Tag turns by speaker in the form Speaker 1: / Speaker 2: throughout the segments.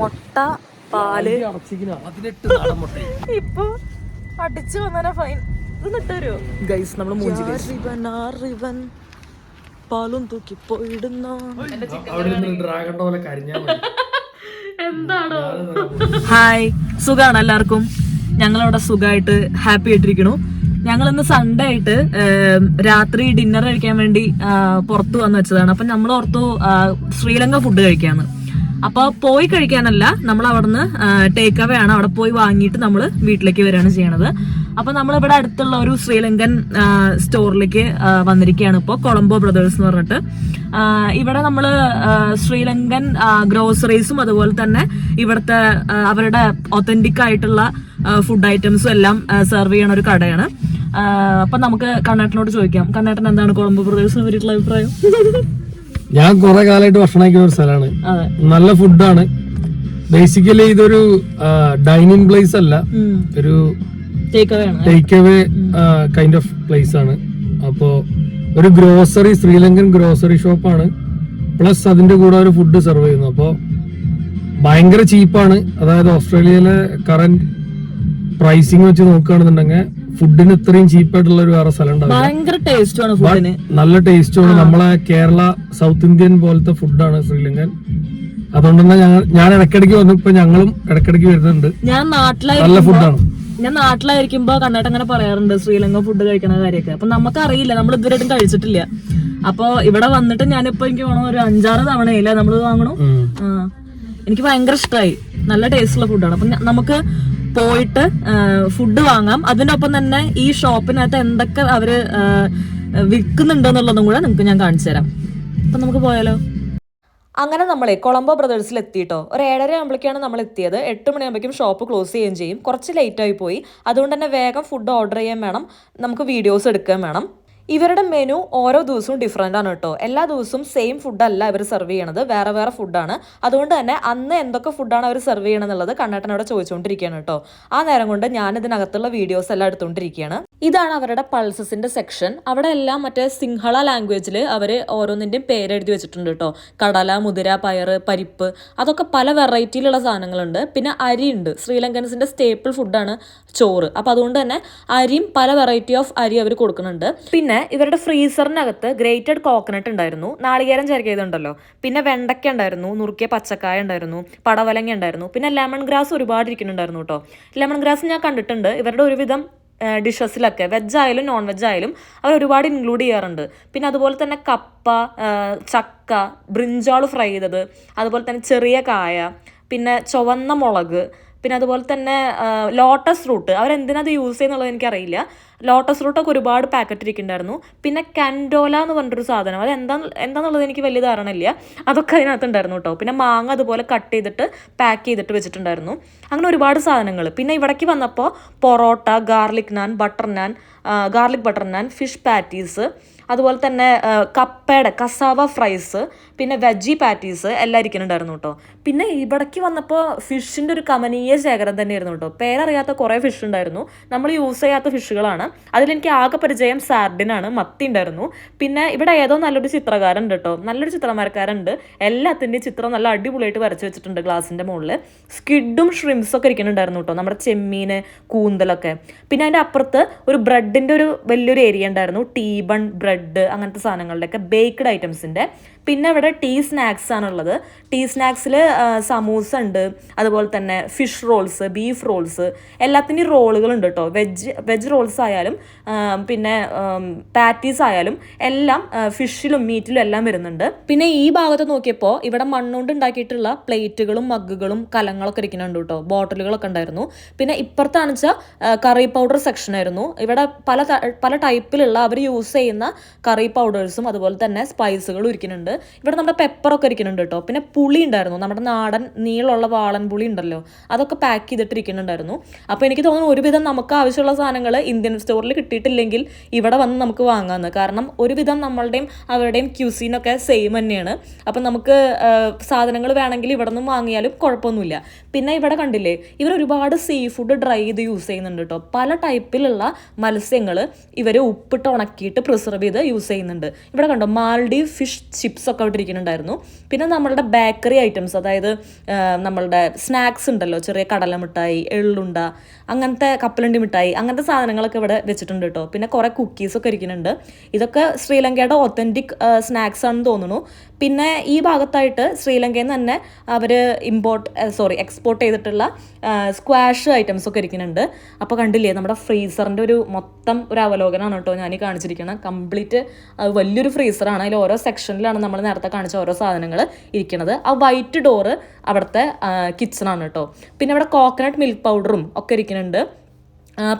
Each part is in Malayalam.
Speaker 1: മുട്ട
Speaker 2: പാൽ.
Speaker 1: ഇപ്പൊ അടിച്ചു വന്നാ ഫൈൻ
Speaker 2: ഗൈസ് നമ്മൾ മൂഞ്ചി
Speaker 1: പാലും തൂക്കി പോയിടുന്ന. എന്താണോ? ഹായ് സുഖാണ് എല്ലാവർക്കും. ഞങ്ങളവിടെ സുഖമായിട്ട് ഹാപ്പി ആയിട്ടിരിക്കണു ഞങ്ങൾ ഇന്ന് സൺഡേ ആയിട്ട് രാത്രി ഡിന്നർ കഴിക്കാൻ വേണ്ടി പുറത്തു വന്ന് വെച്ചതാണ്. അപ്പൊ നമ്മൾ ഓർത്തു ശ്രീലങ്ക ഫുഡ് കഴിക്കാന്ന്. അപ്പൊ പോയി കഴിക്കാനല്ല നമ്മൾ അവിടുന്ന് ടേക്ക് അവേ ആണ് അവിടെ പോയി വാങ്ങിയിട്ട് നമ്മൾ വീട്ടിലേക്ക് വരികയാണ് ചെയ്യണത്. നമ്മൾ ഇവിടെ അടുത്തുള്ള ഒരു ശ്രീലങ്കൻ സ്റ്റോറിലേക്ക് വന്നിരിക്കുകയാണ് ഇപ്പോൾ കൊളംബോ ബ്രദേഴ്സ് എന്ന് പറഞ്ഞിട്ട്. ഇവിടെ നമ്മൾ ശ്രീലങ്കൻ ഗ്രോസറീസും അതുപോലെ തന്നെ ഇവിടുത്തെ അവരുടെ ഒത്തന്റിക് ആയിട്ടുള്ള ഫുഡ് ഐറ്റംസും എല്ലാം സെർവ് ചെയ്യണ ഒരു കടയാണ്. അപ്പൊ നമുക്ക് കണ്ണേട്ടനോട് ചോദിക്കാം. കണ്ണേട്ടൻ എന്താണ് കൊളംബോ ബ്രദേഴ്സിനെ പറ്റിയിട്ടുള്ള അഭിപ്രായം?
Speaker 2: ഞാൻ കുറെ കാലമായിട്ട് ഭക്ഷണം കഴിക്കുന്ന ഒരു സ്ഥലമാണ്. നല്ല ഫുഡാണ്. ബേസിക്കലി ഇതൊരു ഡൈനിങ് പ്ലേസ് അല്ല. ഒരു
Speaker 1: ടേക്ക് അവേ ആണ്
Speaker 2: take away kind of place ആണ്. അപ്പോ ഒരു ഗ്രോസറി ശ്രീലങ്കൻ ഗ്രോസറി ഷോപ്പാണ് പ്ലസ് അതിന്റെ കൂടെ ഒരു ഫുഡ് സെർവ് ചെയ്യുന്നു. അപ്പോ ഭയങ്കര ചീപ്പാണ് അതായത് ഓസ്ട്രേലിയയിലെ കറന്റ് പ്രൈസിങ് വെച്ച് നോക്കുകയാണെന്നുണ്ടെങ്കിൽ ഫുഡിന് ഇത്രയും ചീപ്പായിട്ടുള്ള ഒരു വേറെ സ്ഥലം
Speaker 1: ഭയങ്കര ടേസ്റ്റ് ആണ് ഫുഡിന്
Speaker 2: നല്ല ടേസ്റ്റുമാണ് നമ്മളെ കേരള സൗത്ത് ഇന്ത്യൻ പോലത്തെ ഫുഡാണ് ശ്രീലങ്കൻ. അതുകൊണ്ട് തന്നെ ഞങ്ങൾ ഞാൻ ഇടയ്ക്കിടയ്ക്ക് വന്നപ്പോ ഞങ്ങളും ഇടയ്ക്കിടയ്ക്ക് വരുന്നുണ്ട്.
Speaker 1: ഞാൻ
Speaker 2: നാട്ടിലായി
Speaker 1: നല്ല
Speaker 2: ഫുഡാണ്
Speaker 1: ഞാൻ നാട്ടിലായിരിക്കുമ്പോ കണ്ണേട്ടൻ അങ്ങനെ പറയാറുണ്ട് ശ്രീലങ്ക ഫുഡ് കഴിക്കണ കാര്യമൊക്കെ. അപ്പൊ നമുക്കറിയില്ല. നമ്മൾ ഇതുവരെയും കഴിച്ചിട്ടില്ല. അപ്പൊ ഇവിടെ വന്നിട്ട് ഞാനിപ്പോ എനിക്ക് വേണം ഒരു അഞ്ചാറ് തവണയില്ല നമ്മൾ വാങ്ങണു. എനിക്ക് ഭയങ്കര ഇഷ്ടമായി നല്ല ടേസ്റ്റ് ഉള്ള ഫുഡാണ് അപ്പൊ നമുക്ക് പോയിട്ട് ഫുഡ് വാങ്ങാം. അതിനൊപ്പം തന്നെ ഈ ഷോപ്പിനകത്ത് എന്തൊക്കെ അവർ വിൽക്കുന്നുണ്ടെന്നുള്ളതും കൂടെ നിങ്ങൾക്ക് ഞാൻ കാണിച്ചു തരാം. അപ്പൊ നമുക്ക് പോയാലോ? അങ്ങനെ നമ്മളെ കൊളംബോ ബ്രദേഴ്സിൽ എത്തിയിട്ടോ. ഒരു ഏഴര ആകുമ്പോഴേക്കാണ് നമ്മൾ എത്തിയത്. എട്ട് മണിയാകുമ്പോഴേക്കും ഷോപ്പ് ക്ലോസ് ചെയ്യുകയും ചെയ്യും. കുറച്ച് ലേറ്റ് ആയി പോയി. അതുകൊണ്ട് തന്നെ വേഗം ഫുഡ് ഓർഡർ ചെയ്യാൻ വേണം. നമുക്ക് വീഡിയോസ് എടുക്കുകയും വേണം. ഇവരുടെ മെനു ഓരോ ദിവസവും ഡിഫറെന്റ് ആണ് കേട്ടോ. എല്ലാ ദിവസവും സെയിം ഫുഡല്ല ഇവർ സെർവ് ചെയ്യണത്. വേറെ വേറെ ഫുഡാണ് അതുകൊണ്ട് തന്നെ അന്ന് എന്തൊക്കെ ഫുഡാണ് അവർ സെർവ് ചെയ്യണമെന്നുള്ളത് കണ്ണേട്ടനോട് ചോദിച്ചുകൊണ്ടിരിക്കുകയാണ് കേട്ടോ. ആ നേരം കൊണ്ട് ഞാൻ ഇതിനകത്തുള്ള വീഡിയോസ് എല്ലാം എടുത്തുകൊണ്ടിരിക്കുകയാണ് ഇതാണ് അവരുടെ പൾസസിന്റെ സെക്ഷൻ അവിടെ എല്ലാം മറ്റേ സിംഹള ലാംഗ്വേജിൽ അവർ ഓരോന്നിന്റെയും പേരെഴുതി വെച്ചിട്ടുണ്ട് കേട്ടോ. കടല മുതിര പയർ പരിപ്പ് അതൊക്കെ പല വെറൈറ്റിയിലുള്ള സാധനങ്ങളുണ്ട്. പിന്നെ അരിയുണ്ട് ശ്രീലങ്കൻസിന്റെ സ്റ്റേപ്പിൾ ഫുഡാണ് ചോറ്. അപ്പോൾ അതുകൊണ്ട് തന്നെ അരിയും പല വെറൈറ്റി ഓഫ് അരി അവർ കൊടുക്കുന്നുണ്ട്. പിന്നെ ഇവരുടെ ഫ്രീസറിനകത്ത് ഗ്രേറ്റഡ് കോക്കനട്ട് ഉണ്ടായിരുന്നു. നാളികേരം ചേർക്കിയതുണ്ടല്ലോ. പിന്നെ വെണ്ടയ്ക്ക ഉണ്ടായിരുന്നു നുറുക്കിയ പച്ചക്കായ ഉണ്ടായിരുന്നു പടവലങ്ങ ഉണ്ടായിരുന്നു പിന്നെ ലെമൺ ഗ്രാസ് ഒരുപാട് ഇരിക്കുന്നുണ്ടായിരുന്നു കേട്ടോ ലെമൺ ഗ്രാസ് ഞാൻ കണ്ടിട്ടുണ്ട്. ഇവരുടെ ഒരുവിധം ഡിഷസിലൊക്കെ വെജ് ആയാലും നോൺ വെജ് ആയാലും അവർ ഒരുപാട് ഇൻക്ലൂഡ് ചെയ്യാറുണ്ട്. പിന്നെ അതുപോലെ തന്നെ കപ്പ ചക്ക ബ്രിഞ്ചാൾ ഫ്രൈ ചെയ്തത് അതുപോലെ തന്നെ ചെറിയ കായ പിന്നെ ചുവന്ന മുളക് പിന്നെ അതുപോലെ തന്നെ ലോട്ടസ് റൂട്ട് അവരെന്തിനാ അത് യൂസ് ചെയ്യുന്നുള്ളത് എനിക്കറിയില്ല. ലോട്ടസ് റൂട്ടൊക്കെ ഒരുപാട് പാക്കറ്റ് ഇരിക്കുന്നുണ്ടായിരുന്നു പിന്നെ കൻഡോല എന്ന് പറഞ്ഞിട്ടൊരു സാധനം. അത് എന്താ എന്താന്നുള്ളത് എനിക്ക് വലിയ ധാരണ ഇല്ല അതൊക്കെ അതിനകത്ത് ഉണ്ടായിരുന്നു കേട്ടോ. പിന്നെ മാങ്ങ അതുപോലെ കട്ട് ചെയ്തിട്ട് പാക്ക് ചെയ്തിട്ട് വെച്ചിട്ടുണ്ടായിരുന്നു. അങ്ങനെ ഒരുപാട് സാധനങ്ങൾ. പിന്നെ ഇവിടേക്ക് വന്നപ്പോൾ parotta garlic naan butter naan garlic butter naan fish patties അതുപോലെ തന്നെ കപ്പയുടെ കസാവ ഫ്രൈസ് പിന്നെ വെജി പാറ്റീസ് എല്ലാം ഇരിക്കുന്നുണ്ടായിരുന്നു കേട്ടോ പിന്നെ ഇവിടേക്ക് വന്നപ്പോൾ ഫിഷിന്റെ ഒരു കമനീയ ശേഖരം തന്നെ തന്നെയായിരുന്നു കേട്ടോ പേരറിയാത്ത കുറേ ഫിഷ് ഉണ്ടായിരുന്നു. നമ്മൾ യൂസ് ചെയ്യാത്ത ഫിഷുകളാണ്. അതിലെനിക്ക് ആകെ പരിചയം സാർഡിനാണ് മത്തി ഉണ്ടായിരുന്നു. പിന്നെ ഇവിടെ ഏതോ നല്ലൊരു ചിത്രകാരൻ ഉണ്ട് കേട്ടോ നല്ലൊരു ചിത്രമാരക്കാരുണ്ട്. എല്ലാത്തിന്റെയും ചിത്രം നല്ല അടിപൊളിയായിട്ട് വരച്ച് വെച്ചിട്ടുണ്ട് ഗ്ലാസിന്റെ മുകളിൽ സ്കിഡും ഷ്രിംസും ഒക്കെ ഇരിക്കുന്നുണ്ടായിരുന്നു കേട്ടോ നമ്മുടെ ചെമ്മീൻ കൂന്തലൊക്കെ. പിന്നെ അതിന്റെ അപ്പുറത്ത് ഒരു ബ്രെഡിന്റെ ഒരു വലിയൊരു ഏരിയ ഉണ്ടായിരുന്നു ടീ ബൺ ബ്രെഡ് അങ്ങനത്തെ സാധനങ്ങളുടെയൊക്കെ ബേക്ക്ഡ് ഐറ്റംസിന്റെ. പിന്നെ ഇവിടെ ടീ സ്നാക്സ് ആണുള്ളത്. ടീ സ്നാക്സിൽ സമൂസ ഉണ്ട്. അതുപോലെ തന്നെ ഫിഷ് റോൾസ് ബീഫ് റോൾസ് എല്ലാത്തിന്റെയും റോളുകൾ ഉണ്ട് കേട്ടോ. വെജ് വെജ് റോൾസ് ആയാലും പിന്നെ പാറ്റീസ് ആയാലും എല്ലാം ഫിഷിലും മീറ്റിലും എല്ലാം വരുന്നുണ്ട്. പിന്നെ ഈ ഭാഗത്ത് നോക്കിയപ്പോൾ ഇവിടെ മണ്ണുകൊണ്ട് ഉണ്ടാക്കിയിട്ടുള്ള പ്ലേറ്റുകളും മഗ്ഗുകളും കലങ്ങളൊക്കെ ഇരിക്കുന്നുണ്ട് കേട്ടോ. ബോട്ടിലുകളൊക്കെ ഉണ്ടായിരുന്നു. പിന്നെ ഇപ്പുറത്താണെന്ന് വെച്ചാൽ കറി പൗഡർ സെക്ഷൻ ആയിരുന്നു ഇവിടെ പല പല ടൈപ്പിലുള്ള അവർ യൂസ് ചെയ്യുന്ന കറി പൗഡേഴ്സും അതുപോലെ തന്നെ സ്പൈസുകൾ ഒരുക്കുന്നുണ്ട് ഇവിടെ നമ്മുടെ പെപ്പറൊക്കെ ഇരിക്കുന്നുണ്ട് കേട്ടോ. പിന്നെ പുളി ഉണ്ടായിരുന്നു. നമ്മുടെ നാടൻ നീളമുള്ള വാളൻ പുളി ഉണ്ടല്ലോ അതൊക്കെ പാക്ക് ചെയ്തിട്ടിരിക്കുന്നുണ്ടായിരുന്നു. അപ്പോൾ എനിക്ക് തോന്നുന്നു ഒരുവിധം നമുക്ക് ആവശ്യമുള്ള സാധനങ്ങൾ ഇന്ത്യൻ സ്റ്റോറിൽ കിട്ടിയിട്ടില്ലെങ്കിൽ ഇവിടെ വന്ന് നമുക്ക് വാങ്ങാമെന്ന് കാരണം ഒരുവിധം നമ്മളുടെയും അവരുടെയും ക്യൂസീനൊക്കെ സെയിം തന്നെയാണ്. അപ്പം നമുക്ക് സാധനങ്ങൾ വേണമെങ്കിൽ ഇവിടെ നിന്നും വാങ്ങിയാലും കുഴപ്പമൊന്നുമില്ല. പിന്നെ ഇവിടെ കണ്ടില്ലേ ഇവർ ഒരുപാട് സീ ഫുഡ് ഡ്രൈ ചെയ്ത് യൂസ് ചെയ്യുന്നുണ്ട് കേട്ടോ. പല ടൈപ്പിലുള്ള മത്സ്യങ്ങൾ ഇവർ ഉപ്പിട്ട് ഉണക്കിയിട്ട് പ്രിസർവ് ചെയ്ത് യൂസ് ചെയ്യുന്നുണ്ട്. ഇവിടെ കണ്ടോ മാൽഡീവ് ഫിഷ് ചിപ്സ് ഒക്കെ ഇട്ടിരിക്കുന്നുണ്ടായിരുന്നു പിന്നെ നമ്മളുടെ ബേക്കറി ഐറ്റംസ് അതായത് നമ്മളുടെ സ്നാക്സ് ഉണ്ടല്ലോ ചെറിയ കടല മിഠായി എള്ളുണ്ട അങ്ങനത്തെ കപ്പലണ്ടി മിഠായി അങ്ങനത്തെ സാധനങ്ങളൊക്കെ ഇവിടെ വെച്ചിട്ടുണ്ട് കേട്ടോ. പിന്നെ കുറേ കുക്കീസ് ഒക്കെ ഇരിക്കുന്നുണ്ട്. ഇതൊക്കെ ശ്രീലങ്കയുടെ ഒത്തന്റിക് സ്നാക്സ് ആണെന്ന് തോന്നുന്നു. പിന്നെ ഈ ഭാഗത്തായിട്ട് ശ്രീലങ്കയിൽ നിന്ന് തന്നെ അവർ ഇമ്പോർട്ട് സോറി എക്സ്പോർട്ട് ചെയ്തിട്ടുള്ള സ്ക്വാഷ് ഐറ്റംസ് ഒക്കെ ഇരിക്കുന്നുണ്ട്. അപ്പോൾ കണ്ടില്ലേ നമ്മുടെ ഫ്രീസറിന്റെ ഒരു മൊത്തം ഒരു അവലോകനമാണ് കേട്ടോ ഞാൻ കാണിച്ചിരിക്കുന്നത് കംപ്ലീറ്റ് വലിയൊരു ഫ്രീസറാണ്. അതിൽ ഓരോ സെക്ഷനിലാണ് നമ്മൾ നേരത്തെ കാണിച്ച ഓരോ സാധനങ്ങൾ ഇരിക്കുന്നത് ആ വൈറ്റ് ഡോറ് അവിടുത്തെ കിച്ചണാണ് കേട്ടോ പിന്നെ അവിടെ കോക്കനട്ട് മിൽക്ക് പൗഡറും ഒക്കെ ഇരിക്കുന്നുണ്ട്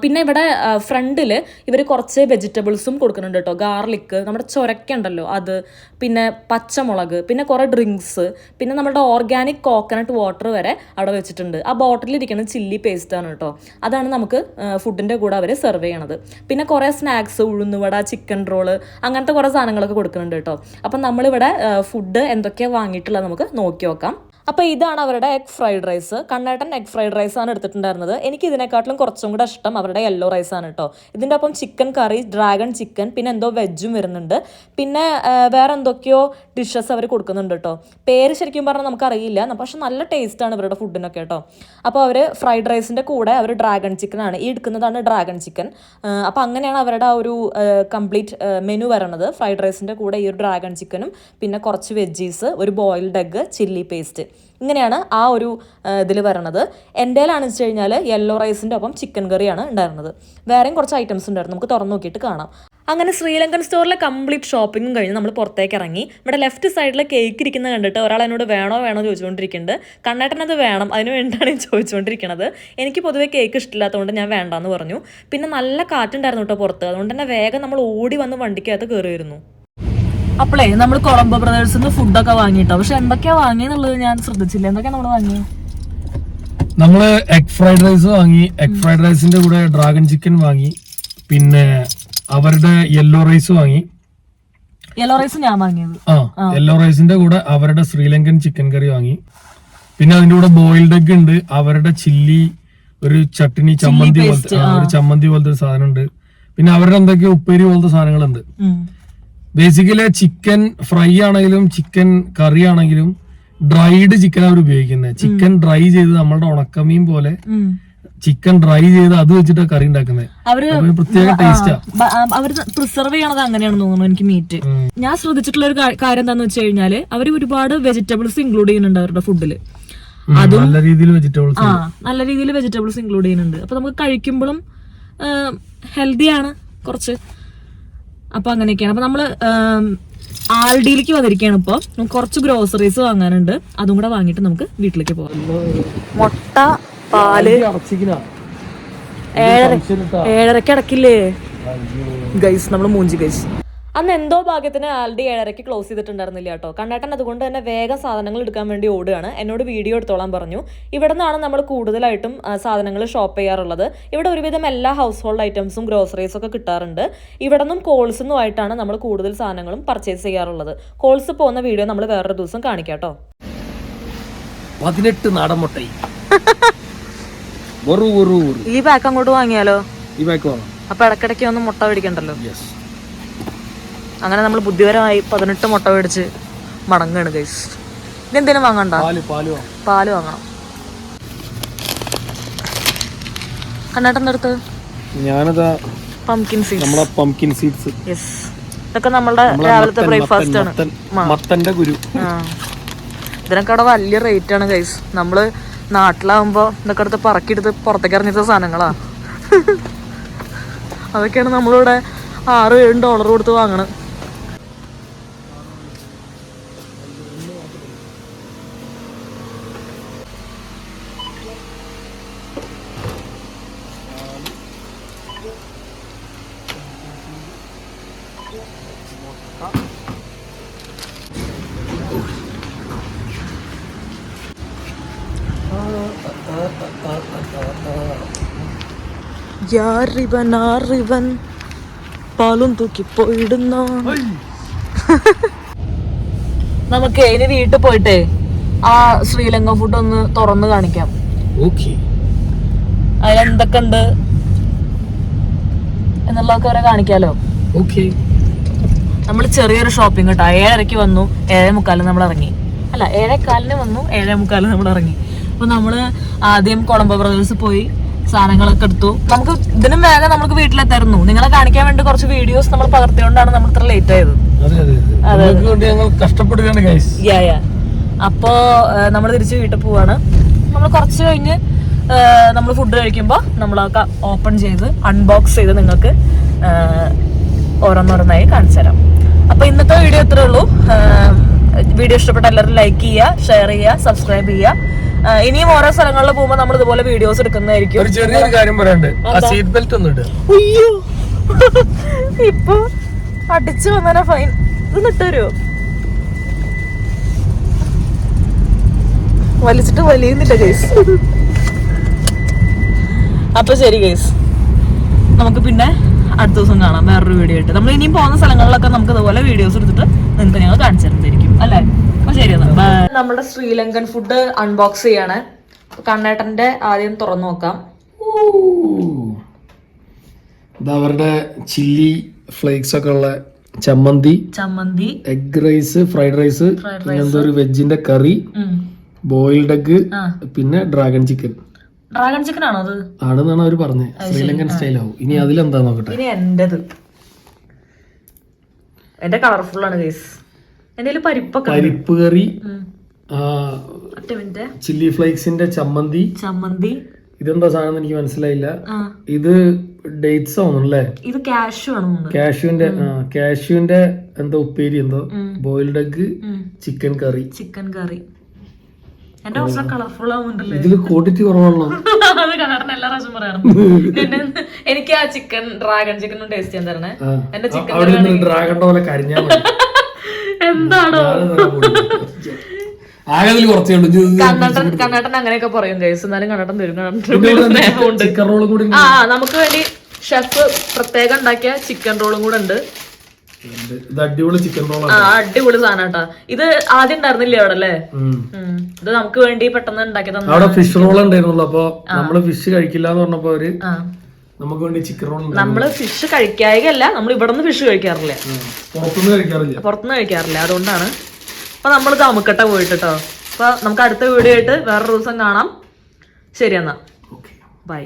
Speaker 1: പിന്നെ ഇവിടെ ഫ്രണ്ടിൽ ഇവർ കുറച്ച് വെജിറ്റബിൾസും കൊടുക്കുന്നുണ്ട് കേട്ടോ. ഗാർലിക്ക് നമ്മുടെ ചൊരക്ക ഉണ്ടല്ലോ അത് പിന്നെ പച്ചമുളക് പിന്നെ കുറേ ഡ്രിങ്ക്സ് പിന്നെ നമ്മുടെ ഓർഗാനിക് കോക്കനട്ട് വാട്ടർ വരെ അവിടെ വെച്ചിട്ടുണ്ട്. ആ ബോട്ടിലിൽ ഇരിക്കുന്നത് ചില്ലി പേസ്റ്റാണ് കേട്ടോ. അതാണ് നമുക്ക് ഫുഡിന്റെ കൂടെ അവർ സെർവ് ചെയ്യണത്. പിന്നെ കുറേ സ്നാക്സ് ഉഴുന്നുവട ചിക്കൻ റോൾ അങ്ങനത്തെ കുറേ സാധനങ്ങളൊക്കെ കൊടുക്കുന്നുണ്ട് കേട്ടോ. അപ്പം നമ്മളിവിടെ ഫുഡ് എന്തൊക്കെയാണ് വാങ്ങിയിട്ടുള്ളത് നമുക്ക് നോക്കി നോക്കാം. അപ്പോൾ ഇതാണ് അവരുടെ egg fried rice Kannettan egg fried rice ആണ് എടുത്തിട്ടുണ്ടായിരുന്നത്. എനിക്ക് ഇതിനെക്കാട്ടിലും കുറച്ചും കൂടെ ഇഷ്ടം അവരുടെ യെല്ലോ റൈസ് ആണ് കേട്ടോ ഇതിന്റെ ഒപ്പം ചിക്കൻ കറി ഡ്രാഗൺ ചിക്കൻ പിന്നെ എന്തോ വെജും വരുന്നുണ്ട്. പിന്നെ വേറെ എന്തൊക്കെയോ ഡിഷസ് അവർ കൊടുക്കുന്നുണ്ട് കേട്ടോ പേര് ശരിക്കും പറഞ്ഞാൽ നമുക്കറിയില്ല. പക്ഷെ നല്ല ടേസ്റ്റ് ആണ് ഇവരുടെ ഫുഡിനൊക്കെ കേട്ടോ അപ്പോൾ അവർ ഫ്രൈഡ് റൈസിന്റെ കൂടെ അവർ ഡ്രാഗൺ ചിക്കൻ ആണ്. ഈ എടുക്കുന്നതാണ് ഡ്രാഗൺ ചിക്കൻ അപ്പോൾ അങ്ങനെയാണ് അവരുടെ ആ ഒരു കംപ്ലീറ്റ് മെനു വരണത്. ഫ്രൈഡ് റൈസിന്റെ കൂടെ ഈ ഒരു ഡ്രാഗൺ ചിക്കനും പിന്നെ കുറച്ച് വെജീസ് ഒരു ബോയിൽഡ് എഗ്ഗ് ചില്ലി പേസ്റ്റ് ഇങ്ങനെയാണ് ആ ഒരു ഇതിൽ വരണത്. ആണ് വെച്ച് കഴിഞ്ഞാൽ യെല്ലോ റൈസിന്റെ ഒപ്പം ചിക്കൻ കറിയാണ് ഉണ്ടായിരുന്നത്. വേറെയും കുറച്ച് ഐറ്റംസ് ഉണ്ടായിരുന്നു. നമുക്ക് തുറന്നു നോക്കിയിട്ട് കാണാം. അങ്ങനെ ശ്രീലങ്കൻ സ്റ്റോറിലെ കംപ്ലീറ്റ് ഷോപ്പിംഗും കഴിഞ്ഞ് നമ്മൾ പുറത്തേക്ക് ഇറങ്ങി. ഇവിടെ ലെഫ്റ്റ് സൈഡിൽ കേക്ക് ഇരിക്കുന്ന കണ്ടിട്ട് ഒരാൾ എന്നോട് വേണോ വേണോ ചോദിച്ചുകൊണ്ടിരിക്കുന്നുണ്ട്. കണ്ണേട്ടനത് വേണം അതിന് വേണ്ടിയാണ് ഞാൻ ചോദിച്ചുകൊണ്ടിരിക്കുന്നത് എനിക്ക് പൊതുവേ കേക്ക് ഇഷ്ടമില്ലാത്തതുകൊണ്ട് ഞാൻ വേണ്ടാന്ന് പറഞ്ഞു. പിന്നെ നല്ല കാറ്റുണ്ടായിരുന്നു കേട്ടോ പുറത്ത്. അതുകൊണ്ട് തന്നെ വേഗം നമ്മൾ ഓടി വന്ന് വണ്ടിക്കകത്ത് കയറി വരുന്നു അപ്പോളേ നമ്മൾ കൊളംബോ ബ്രദേഴ്സ് ഫുഡൊക്കെ വാങ്ങിട്ടോ. പക്ഷെ എന്തൊക്കെയാ വാങ്ങിയെന്നുള്ളത് ഞാൻ ശ്രദ്ധിച്ചില്ല. എന്തൊക്കെയാ നമ്മൾ വാങ്ങിയത്
Speaker 2: നമ്മൾ എഗ് ഫ്രൈഡ് റൈസ് വാങ്ങി എഗ് ഫ്രൈഡ് റൈസിന്റെ കൂടെ ഡ്രാഗൺ ചിക്കൻ വാങ്ങി പിന്നെ അവരുടെ യെല്ലോ റൈസ് വാങ്ങി.
Speaker 1: യെല്ലോ റൈസ് ഞാൻ വാങ്ങിയത്.
Speaker 2: ആ യെല്ലോ റൈസിന്റെ കൂടെ അവരുടെ ശ്രീലങ്കൻ ചിക്കൻ കറി വാങ്ങി. പിന്നെ അതിന്റെ കൂടെ ബോയിൽഡ് എഗ് ഉണ്ട്. അവരുടെ ചില്ലി ഒരു ചട്ടിനി ചമ്മന്തി പോലത്തെ ആ, ഒരു ചമ്മന്തി പോലത്തെ ഒരു സാധനം ഉണ്ട് പിന്നെ അവരുടെ എന്തൊക്കെയോ ഉപ്പേരി പോലത്തെ സാധനങ്ങളുണ്ട്. ബേസിക്കലി ചിക്കൻ ഫ്രൈ ആണെങ്കിലും ചിക്കൻ കറി ആണെങ്കിലും ഡ്രൈഡ് ചിക്കൻ അവർ ഉപയോഗിക്കുന്നത്. ചിക്കൻ ഡ്രൈ ചെയ്ത് നമ്മളുടെ ഉണക്കമീൻ പോലെ ചിക്കൻ ഡ്രൈ ചെയ്ത് അത് വെച്ചിട്ട് കറി ഉണ്ടാക്കുന്നത്. അവർ പ്രത്യേക ടേസ്റ്റാ
Speaker 1: അവർ പ്രിസർവ് ചെയ്യണത് അങ്ങനെയാണെന്ന് തോന്നുന്നു എനിക്ക് മീറ്റ് ഞാൻ ശ്രദ്ധിച്ചിട്ടുള്ള ഒരു കാര്യം എന്താന്ന് വെച്ച് കഴിഞ്ഞാൽ അവർ ഒരുപാട് വെജിറ്റബിൾസ് ഇൻക്ലൂഡ് ചെയ്യുന്നുണ്ട് അവരുടെ ഫുഡിൽ
Speaker 2: നല്ല രീതിയിൽ വെജിറ്റബിൾസ്
Speaker 1: ആ നല്ല രീതിയിൽ വെജിറ്റബിൾസ് ഇൻക്ലൂഡ് ചെയ്യുന്നുണ്ട്. അപ്പൊ നമുക്ക് കഴിക്കുമ്പോഴും ഹെൽത്തി ആണ് കുറച്ച്. അപ്പൊ അങ്ങനെയൊക്കെയാണ്. അപ്പൊ നമ്മൾ ആം, ആൾഡിയിലേക്ക് വന്നിരിക്കുകയാണ് ഇപ്പൊ. കുറച്ച് ഗ്രോസറീസ് വാങ്ങാനുണ്ട്. അതും കൂടെ വാങ്ങിട്ട് നമുക്ക് വീട്ടിലേക്ക് പോകാം. മുട്ട പാൽ. ഏഴര ഏഴരക്ക് അടക്കില്ലേ? ഗൈസ് നമ്മൾ മൂഞ്ചി ഗൈസ്. അന്ന് എന്തോ ഭാഗ്യത്തിന് ആൽഡി ഏഴരയ്ക്ക് ക്ലോസ് ചെയ്തിട്ടുണ്ടായിരുന്നില്ല കേട്ടോ. കണ്ണേട്ടൻ അതുകൊണ്ട് തന്നെ വേഗം സാധനങ്ങൾ എടുക്കാൻ വേണ്ടി ഓടുകയാണ്. എന്നോട് വീഡിയോ എടുത്തോളാൻ പറഞ്ഞു. ഇവിടെ നിന്നാണ് നമ്മൾ കൂടുതലായിട്ടും സാധനങ്ങൾ ഷോപ്പ് ചെയ്യാറുള്ളത്. ഇവിടെ ഒരുവിധം എല്ലാ ഹൗസ് ഹോൾഡ് ഐറ്റംസും ഗ്രോസറീസ് ഒക്കെ കിട്ടാറുണ്ട്. ഇവിടെ നിന്നും കോൾസ് ആയിട്ടാണ് നമ്മൾ കൂടുതൽ സാധനങ്ങളും പർച്ചേസ് ചെയ്യാറുള്ളത്. കോൾസ് പോകുന്ന വീഡിയോ നമ്മൾ വേറൊരു ദിവസം കാണിക്കാം കേട്ടോ.
Speaker 2: പതിനെട്ട് നാടൻ
Speaker 1: ഈ പാക്ക് അങ്ങോട്ട് വാങ്ങിയാലോ?
Speaker 2: ഈ ബാക്ക് വാങ്ങാം.
Speaker 1: അപ്പൊ ഇടക്കിടയ്ക്ക് ഒന്ന് മുട്ട
Speaker 2: പിടിക്കണ്ടല്ലോ
Speaker 1: അങ്ങനെ നമ്മൾ ബുദ്ധിപരമായി പതിനെട്ട് മുട്ട മേടിച്ച് മടങ്ങാണ് ഗൈസ് ഇതെന്തേലും വാങ്ങണ്ട?
Speaker 2: പാൽ പാൽ വാങ്ങാം
Speaker 1: വാങ്ങണം. കണ്ണേട്ടന്റെ അടുത്ത്
Speaker 2: ഞാനതാ
Speaker 1: പംകിൻ സീഡ്സ്
Speaker 2: നമ്മളെ പംകിൻ സീഡ്സ്
Speaker 1: യെസ് ഇതൊക്കെ നമ്മളുടെ രാവിലത്തെ ബ്രേക്ക്ഫാസ്റ്റ് ആണ്.
Speaker 2: മത്തന്റെ
Speaker 1: ഗുരു. ഇതിനൊക്കെ അവിടെ വലിയ റേറ്റ് ആണ് ഗൈസ് നമ്മൾ നാട്ടിലാവുമ്പോ ഇതൊക്കെ എടുത്ത് പറക്കിയെടുത്ത് പുറത്തേക്ക് ഇറങ്ങിച്ച സാധനങ്ങളാ. അതൊക്കെയാണ് നമ്മളിവിടെ ആറ് ഏഴ് ഡോളർ കൊടുത്ത് വാങ്ങണത്. യാറിവൻ ആറിവൻ പാലും തൂക്കി പോയിടുന്നു. നമുക്ക് ഇനി വീട്ടിൽ പോയിട്ട് ആ ശ്രീലങ്ക ഫുഡ് ഒന്ന് തുറന്നു കാണിക്കാം.
Speaker 2: ഓക്കെ
Speaker 1: അതിലെന്തൊക്കെ ഉണ്ട് എന്നുള്ളതൊക്കെ അവരെ കാണിക്കാലോ.
Speaker 2: ഓക്കെ
Speaker 1: നമ്മൾ ചെറിയൊരു ഷോപ്പിംഗ് കേട്ടോ. ഏഴരയ്ക്ക് വന്നു ഏഴേ മുക്കാലിന് നമ്മൾ ഇറങ്ങി. അല്ല ഏഴേക്കാലിന് വന്നു ഏഴേ മുക്കാലിന് നമ്മൾ ഇറങ്ങി. അപ്പൊ നമ്മൾ ആദ്യം കൊളംബോ ബ്രദേഴ്സ് പോയി സാധനങ്ങളൊക്കെ എടുത്തു. നമുക്ക് ഇതിനും വേഗം നമുക്ക് വീട്ടിലെത്തായിരുന്നു. നിങ്ങളെ കാണിക്കാൻ വേണ്ടി കുറച്ച് വീഡിയോസ് നമ്മൾ പകർത്തിയോണ്ടാണ് നമ്മൾ ഇത്ര ലേറ്റ് ആയത്. അപ്പോ നമ്മൾ തിരിച്ച് വീട്ടിൽ പോവാണ്. നമ്മൾ കുറച്ച് കഴിഞ്ഞ് നമ്മൾ ഫുഡ് കഴിക്കുമ്പോൾ നമ്മളൊക്കെ ഓപ്പൺ ചെയ്ത് അൺബോക്സ് ചെയ്ത് നിങ്ങൾക്ക് ഓരോന്നോരോന്നായി കാണിച്ചു തരാം. അപ്പൊ ഇന്നത്തെ വീഡിയോ ഇത്രേ ഉള്ളൂ. വീഡിയോ ഇഷ്ടപ്പെട്ട എല്ലാവരും ലൈക്ക് ചെയ്യുക ഷെയർ ചെയ്യുക സബ്സ്ക്രൈബ് ചെയ്യുക. ഇനിയും ഓരോ സ്ഥലങ്ങളിൽ പോകുമ്പോൾ നമ്മൾ ഇതുപോലെ വീഡിയോസ് എടുക്കുന്നതായിരിക്കും.
Speaker 2: ഒരു ചെറിയൊരു കാര്യം പറയാണ്ട്. ആ സീറ്റ് ബെൽറ്റ് ഒന്നും ഇടുക
Speaker 1: അയ്യോ. ഇപ്പൊ അടിച്ചു വന്നാ ഫൈൻ ഇത് നിട്ടുവരുമോ വലിച്ചിട്ട് വലിയുന്നില്ല ഗൈസ് അപ്പൊ ശരി ഗൈസ് നമുക്ക് പിന്നെ അടുത്ത ദിവസം കാണാം. വേറൊരു വീഡിയോ ആയിട്ട്. നമ്മൾ ഇനിയും പോകുന്ന സ്ഥലങ്ങളിലൊക്കെ നമുക്ക് ഇതുപോലെ വീഡിയോസ് എടുത്തിട്ട് നിങ്ങൾക്ക് ഞങ്ങൾ കാണിച്ചു തരുന്നതായിരിക്കും. അല്ലേ? അപ്പൊ ശരി. നമ്മുടെ ശ്രീലങ്കൻ ഫുഡ് അൺബോക്സ് ചെയ്യാണ്. കണ്ണേട്ടന്റെ ആദ്യം തുറന്നു നോക്കാം.
Speaker 2: അവരുടെ ചില്ലി ഫ്ലേക്സ് ഒക്കെ ഉള്ള ചമ്മന്തി
Speaker 1: ചമ്മന്തി
Speaker 2: എഗ് റൈസ് ഫ്രൈഡ് റൈസ് എന്തോ ഒരു വെജിന്റെ കറി. ബോയിൽഡ് എഗ് പിന്നെ ഡ്രാഗൺ ചിക്കൻ
Speaker 1: ഡ്രാഗൺ ചിക്കൻ ആണോ അത്?
Speaker 2: ആണെന്നാണ് അവർ പറഞ്ഞത്. ശ്രീലങ്കൻ സ്റ്റൈൽ ആവും. ഇനി അതിലെന്താ നോക്കട്ടെ?
Speaker 1: ഇനി എന്റേത്. എന്റെ കളർഫുൾ ആണ് ഗൈസ് പരിപ്പൊക്കെ
Speaker 2: പരിപ്പ് കറി ചില്ലി ഫ്ലേക്സിന്റെ ചമ്മന്തി.
Speaker 1: ചമ്മന്തി.
Speaker 2: ഇതെന്താ സാധനം എനിക്ക് മനസ്സിലായില്ല. ഇത് ഡേറ്റ്സ് ആവുന്നുണ്ടല്ലേ?
Speaker 1: ഇത് ക്യാഷ് ആണ്
Speaker 2: കാഷ്യൂന്റെ കാഷ്യൂന്റെ എന്തോ ഉപ്പേരി എന്തോ? Boiled egg chicken curry
Speaker 1: chicken curry
Speaker 2: quantity കുറവാണല്ലോ.
Speaker 1: പറയാറുണ്ട്. എനിക്ക് ആ ചിക്കൻ ഡ്രാഗൺ ചിക്കൻ ടേസ്റ്റ് ചെയ്യാൻ തരണേ. എന്റെ ചിക്കൻ
Speaker 2: ഡ്രാഗൺ പോലെ കരഞ്ഞാൽ
Speaker 1: എന്താണോ?
Speaker 2: ഞാനത് തരാൻ പോകുന്നു. ആകെ ഇതിൽ കുറച്ചേ ഉള്ളൂ.
Speaker 1: കണ്ണട്ടൻ കണ്ണട്ടൻ അങ്ങനെയൊക്കെ പറയും. ജയ്സ് എന്നാലും കണ്ണട്ടൻ തരും. കണ്ണട്ടൻ ആ ആ, നമുക്ക് വേണ്ടി ഷെഫ് പ്രത്യേകം ഉണ്ടാക്കിയ ചിക്കൻ റോളും കൂടെ ഉണ്ട്.
Speaker 2: ഇത് അടിപൊളി ചിക്കൻ
Speaker 1: ആ
Speaker 2: റോളാണ്
Speaker 1: അടിപൊളി സാധനം കേട്ടാ. ഇത് ആദ്യം ഉണ്ടായിരുന്നില്ല അവിടെ അല്ലേ. ഇത് നമുക്ക് വേണ്ടി പെട്ടെന്ന് ഉണ്ടാക്കി തന്നെ
Speaker 2: അവിടെ ഫിഷ് റോൾ ഉണ്ടായിരുന്നുള്ളൂ. അപ്പൊ നമ്മൾ ഫിഷ് കഴിക്കില്ല എന്ന് പറഞ്ഞപ്പോ അവർ
Speaker 1: ആ.
Speaker 2: നമുക്ക് വേണ്ടി ചിക്കൻ റോൾ
Speaker 1: നമ്മൾ ഫിഷ് കഴിക്കായകല്ല നമ്മൾ ഇവിടെ നിന്ന് ഫിഷ് കഴിക്കാറില്ല
Speaker 2: പുറത്തുനിന്ന് കഴിക്കാറില്ല.
Speaker 1: പുറത്തുനിന്ന് കഴിക്കാറില്ല അതുകൊണ്ടാണ്. അപ്പൊ നമ്മൾ താമക്കട്ടെ പോയിട്ട് കേട്ടോ അപ്പൊ നമുക്ക് അടുത്ത വീഡിയോ ആയിട്ട് വേറൊരു ദിവസം കാണാം. ശരി എന്നാ. ബൈ.